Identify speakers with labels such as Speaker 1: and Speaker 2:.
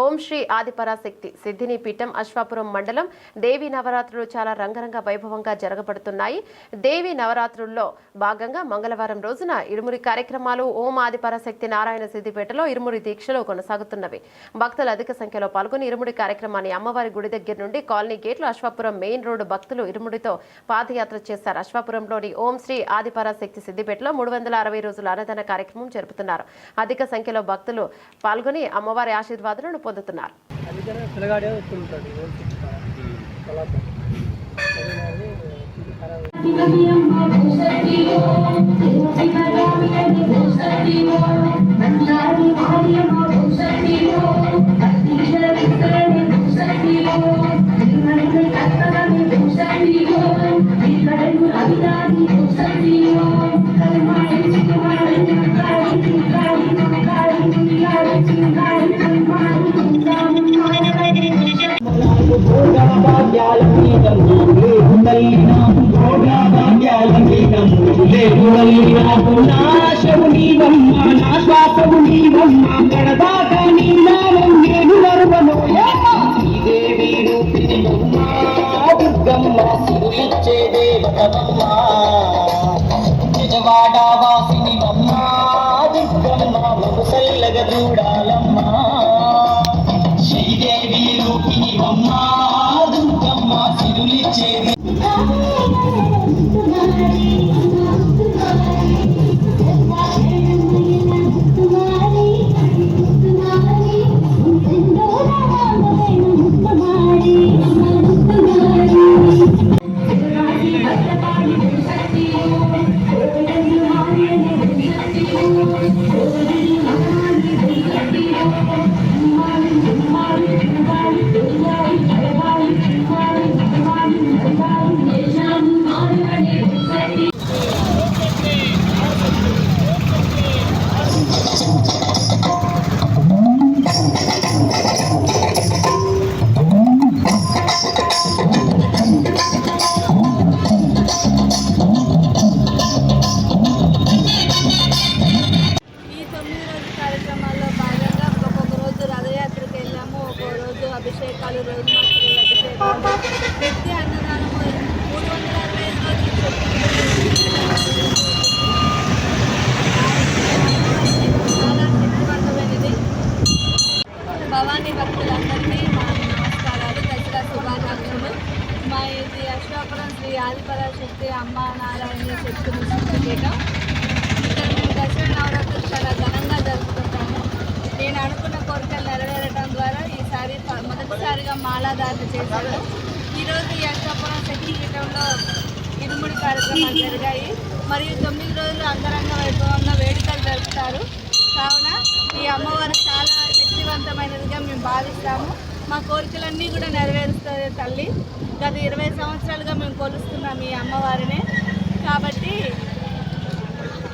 Speaker 1: ఓం శ్రీ ఆదిపరాశక్తి సిద్ధిని పీఠం అశ్వాపురం మండలం దేవి నవరాత్రులు చాలా రంగరంగ వైభవంగా జరగబడుతున్నాయి. దేవి నవరాత్రుల్లో భాగంగా మంగళవారం రోజున ఇరుమురి కార్యక్రమాలు ఓం ఆదిపరాశక్తి నారాయణ సిద్దిపేటలో ఇరుమురి దీక్షలు కొనసాగుతున్నవి. భక్తులు అధిక సంఖ్యలో పాల్గొని ఇరుముడి కార్యక్రమాన్ని అమ్మవారి గుడి దగ్గర నుండి కాలనీ గేట్లు అశ్వాపురం మెయిన్ రోడ్డు భక్తులు ఇరుముడితో పాదయాత్ర చేశారు. అశ్వాపురంలోని ఓం శ్రీ ఆదిపరాశక్తి సిద్దిపేటలో మూడు వందల అరవై రోజుల అన్నదాన కార్యక్రమం జరుపుతున్నారు. అధిక సంఖ్యలో భక్తులు పాల్గొని అమ్మవారి ఆశీర్వాదాలను పొందుతున్నారు.
Speaker 2: పిల్లగాడే
Speaker 3: నాశము నీవమ్మ నా శ్వాసము నీవమ్మ కడదాకా నీ నేను నరువను దేవి రూపిణి దుర్గమ్మ సిరులిచ్చే దేవతమ్మ.
Speaker 4: ఈ కార్యక్రమాల్లో భాగంగా ఒక్కొక్క రోజు రథయాత్రకు వెళ్ళాము ఒక్కొక్క రోజు అభిషేకాలు రోజు మాత్రుల అభిషేకాలు. ప్రతి అన్నదానము మూడు వందల అరవై ఐదు రోజులు భవానీ భక్తులందరికీ మా నమస్కారాలు. దసరా శుభాకాంక్షలు. మా ఇది అశ్వాపురం శ్రీ ఆదిపరాశక్తి అమ్మ నారాయణ శక్తి ముఖ్యం చాలా దారులు చేశారు. ఈరోజు యక్షపురం అష్టాపురం శక్తి పీఠంలో ఇరుముడి కార్యక్రమాలు జరిగాయి. మరియు తొమ్మిది రోజులు అంతరంగ వైభవంగా వేడుకలు జరుపుతారు. కావున ఈ అమ్మవారు చాలా శక్తివంతమైనదిగా మేము భావిస్తాము. మా కోరికలన్నీ కూడా నెరవేరుస్తుంది తల్లి. గత ఇరవై సంవత్సరాలుగా మేము కొలుస్తున్నాం ఈ అమ్మవారిని.